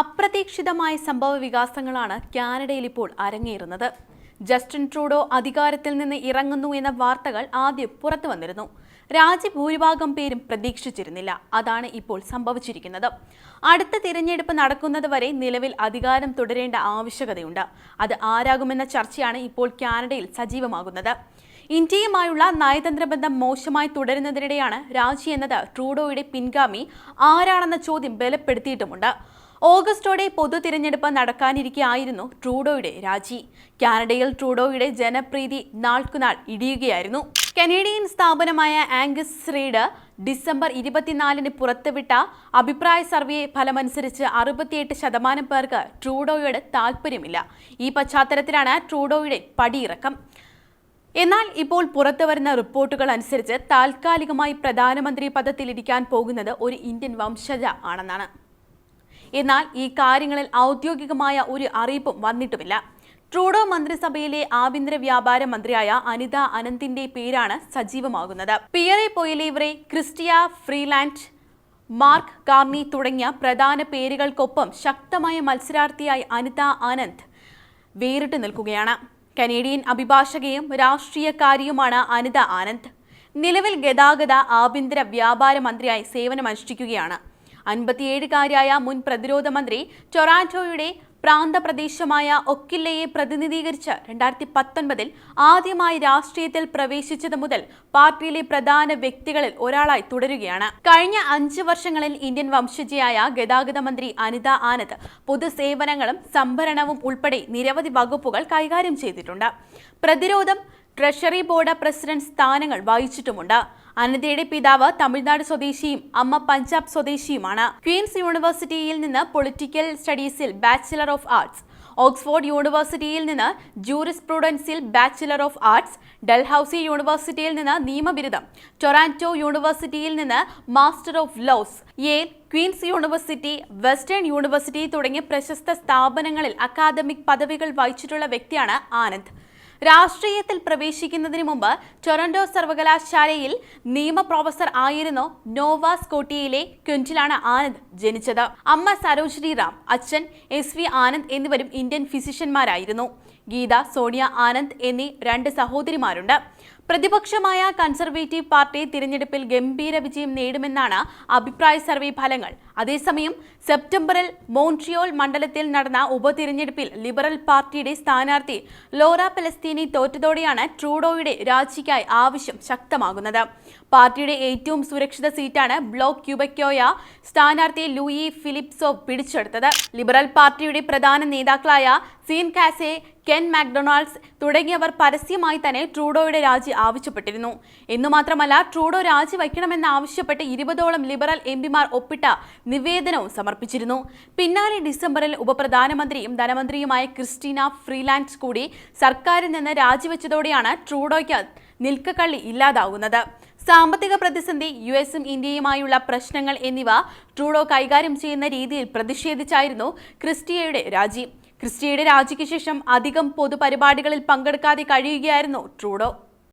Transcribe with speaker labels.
Speaker 1: അപ്രതീക്ഷിതമായ സംഭവ വികാസങ്ങളാണ് കാനഡയിൽ ഇപ്പോൾ അരങ്ങേറുന്നത്. ജസ്റ്റിൻ ട്രൂഡോ അധികാരത്തിൽ നിന്ന് ഇറങ്ങുന്നു എന്ന വാർത്തകൾ ആദ്യം പുറത്തു വന്നിരുന്നു. രാജ്യഭൂരിഭാഗം പേരും പ്രതീക്ഷിച്ചിരുന്നില്ല. അതാണ് ഇപ്പോൾ സംഭവിച്ചിരിക്കുന്നത്. അടുത്ത തിരഞ്ഞെടുപ്പ് നടക്കുന്നത് വരെ നിലവിൽ അധികാരം തുടരേണ്ട ആവശ്യകതയുണ്ട്. അത് ആരാകുമെന്ന ചർച്ചയാണ് ഇപ്പോൾ കാനഡയിൽ സജീവമാകുന്നത്. ഇന്ത്യയുമായുള്ള നയതന്ത്ര ബന്ധം മോശമായി തുടരുന്നതിനിടെയാണ് രാജി എന്നത് ട്രൂഡോയുടെ പിൻഗാമി. ആരാണെന്ന ചോദ്യം ബലപ്പെടുത്തിയിട്ടുമുണ്ട്. ഓഗസ്റ്റോടെ പൊതു തിരഞ്ഞെടുപ്പ് നടക്കാനിരിക്കെയായിരുന്നു ട്രൂഡോയുടെ രാജി. കാനഡയിൽ ട്രൂഡോയുടെ ജനപ്രീതി നാൾക്കുനാൾ ഇടിയുകയായിരുന്നു. കനേഡിയൻ സ്ഥാപനമായ ആംഗസ് റീഡ് ഡിസംബർ ഇരുപത്തിനാലിന് പുറത്തുവിട്ട അഭിപ്രായ സർവേ ഫലമനുസരിച്ച് അറുപത്തിയെട്ട് ശതമാനം പേർക്ക് ട്രൂഡോയോട് താല്പര്യമില്ല ഈ പശ്ചാത്തലത്തിലാണ് ട്രൂഡോയുടെ പടിയിറക്കം. എന്നാൽ ഇപ്പോൾ പുറത്തുവരുന്ന റിപ്പോർട്ടുകൾ അനുസരിച്ച് താൽക്കാലികമായി പ്രധാനമന്ത്രി പദത്തിലിരിക്കാൻ പോകുന്നത് ഒരു ഇന്ത്യൻ വംശജ ആണെന്നാണ്. എന്നാൽ ഈ കാര്യങ്ങളിൽ ഔദ്യോഗികമായ ഒരു അറിയിപ്പും വന്നിട്ടുമില്ല. ട്രൂഡോ മന്ത്രിസഭയിലെ ആഭ്യന്തര വ്യാപാര മന്ത്രിയായ അനിത അനന്തിന്റെ പേരാണ് സജീവമാകുന്നത്. Pierre Poilievre Chrystia Freeland Mark Carney തുടങ്ങിയ പ്രധാന പേരുകൾക്കൊപ്പം ശക്തമായ മത്സരാർത്ഥിയായി അനിത ആനന്ദ് വേറിട്ട് നിൽക്കുകയാണ്. കനേഡിയൻ അഭിഭാഷകയും രാഷ്ട്രീയക്കാരിയുമാണ് അനിത ആനന്ദ് നിലവിൽ ഗതാഗത ആഭ്യന്തര വ്യാപാര മന്ത്രിയായി സേവനമനുഷ്ഠിക്കുകയാണ്. അൻപത്തിയേഴുകാരിയായ മുൻ പ്രതിരോധ മന്ത്രി ടൊറാന്റോയുടെ പ്രാന്തപ്രദേശമായ ഒക്കില്ലയെ പ്രതിനിധീകരിച്ച് രണ്ടായിരത്തി പത്തൊൻപതിൽ ആദ്യമായി രാഷ്ട്രീയത്തിൽ പ്രവേശിച്ചത് മുതൽ പാർട്ടിയിലെ പ്രധാന വ്യക്തികളിൽ ഒരാളായി തുടരുകയാണ്. കഴിഞ്ഞ അഞ്ച് വർഷങ്ങളിൽ ഇന്ത്യൻ വംശജയായ ഗതാഗത മന്ത്രി അനിത ആനന്ദ് പൊതുസേവനങ്ങളും സംഭരണവും ഉൾപ്പെടെ നിരവധി വകുപ്പുകൾ കൈകാര്യം ചെയ്തിട്ടുണ്ട്. പ്രതിരോധം ട്രഷറി ബോർഡ് പ്രസിഡന്റ് സ്ഥാനങ്ങൾ വഹിച്ചിട്ടുമുണ്ട്. അനിതയുടെ പിതാവ് തമിഴ്നാട് സ്വദേശിയും അമ്മ പഞ്ചാബ് സ്വദേശിയുമാണ്. ക്വീൻസ് യൂണിവേഴ്സിറ്റിയിൽ നിന്ന് പൊളിറ്റിക്കൽ സ്റ്റഡീസിൽ ബാച്ചിലർ ഓഫ് ആർട്സ് ഓക്സ്ഫോർഡ് യൂണിവേഴ്സിറ്റിയിൽ നിന്ന് ജൂറിസ് പ്രൂഡൻസിൽ ബാച്ചിലർ ഓഫ് ആർട്സ് ഡൽഹൌസി യൂണിവേഴ്സിറ്റിയിൽ നിന്ന് നിയമബിരുദം ടൊറാന്റോ യൂണിവേഴ്സിറ്റിയിൽ നിന്ന് master of laws Yale Queen's university Western university തുടങ്ങിയ പ്രശസ്ത സ്ഥാപനങ്ങളിൽ അക്കാദമിക് പദവികൾ വഹിച്ചിട്ടുള്ള വ്യക്തിയാണ് ആനന്ദ്. രാഷ്ട്രീയത്തിൽ പ്രവേശിക്കുന്നതിന് മുമ്പ് ടൊറന്റോ സർവകലാശാലയിൽ നിയമ പ്രൊഫസർ ആയിരുന്നു നോവ സ്കോട്ടിയയിലെ ക്വിന്റിലാണ് ആനന്ദ് ജനിച്ചത്. അമ്മ സരോജിനി റാം അച്ഛൻ എസ് വി ആനന്ദ് എന്നിവരും ഇന്ത്യൻ ഫിസിഷ്യന്മാരായിരുന്നു. ഗീത സോണിയ ആനന്ദ് എന്നീ രണ്ട് സഹോദരിമാരുണ്ട്. പ്രതിപക്ഷമായ കൺസർവേറ്റീവ് പാർട്ടി തിരഞ്ഞെടുപ്പിൽ ഗംഭീര വിജയം നേടുമെന്നാണ് അഭിപ്രായ സർവേ ഫലങ്ങൾ. അതേസമയം സെപ്റ്റംബറിൽ മോൺട്രിയോൾ മണ്ഡലത്തിൽ നടന്ന ഉപതിരഞ്ഞെടുപ്പിൽ ലിബറൽ പാർട്ടിയുടെ സ്ഥാനാർത്ഥി ലോറ പലസ്തീനി തോറ്റതോടെയാണ് ട്രൂഡോയുടെ രാജിക്കായി ആവശ്യം ശക്തമാകുന്നത്. പാർട്ടിയുടെ ഏറ്റവും സുരക്ഷിത സീറ്റാണ് ബ്ലോക്ക് ക്യൂബക്കോയ സ്ഥാനാർത്ഥി ലൂയി ഫിലിപ്സോ പിടിച്ചെടുത്തത്. ലിബറൽ പാർട്ടിയുടെ പ്രധാന നേതാക്കളായ സീൻ കാസെ കെൻ മാക്ഡൊണാൾഡ്സ് തുടങ്ങിയവർ പരസ്യമായി തന്നെ ട്രൂഡോയുടെ രാജി ആവശ്യപ്പെട്ടിരുന്നു. എന്നു മാത്രമല്ല ട്രൂഡോ രാജിവയ്ക്കണമെന്ന് ആവശ്യപ്പെട്ട് ഇരുപതോളം ലിബറൽ എം പിമാർ ഒപ്പിട്ട നിവേദനവും സമർപ്പിച്ചിരുന്നു. പിന്നാലെ ഡിസംബറിൽ ഉപപ്രധാനമന്ത്രിയും ധനമന്ത്രിയുമായ ക്രിസ്റ്റീന ഫ്രീലാൻസ് കൂടി സർക്കാരിൽ നിന്ന് രാജിവെച്ചതോടെയാണ് ട്രൂഡോയ്ക്ക് നിൽക്കക്കള്ളി ഇല്ലാതാവുന്നത് സാമ്പത്തിക പ്രതിസന്ധി യു എസും ഇന്ത്യയുമായുള്ള പ്രശ്നങ്ങൾ എന്നിവ ട്രൂഡോ കൈകാര്യം ചെയ്യുന്ന രീതിയിൽ പ്രതിഷേധിച്ചായിരുന്നു ക്രിസ്റ്റിയയുടെ രാജി. ക്രിസ്റ്റിയയുടെ രാജിക്ക് ശേഷം അധികം പൊതുപരിപാടികളിൽ പങ്കെടുക്കാതെ കഴിയുകയായിരുന്നു ട്രൂഡോ.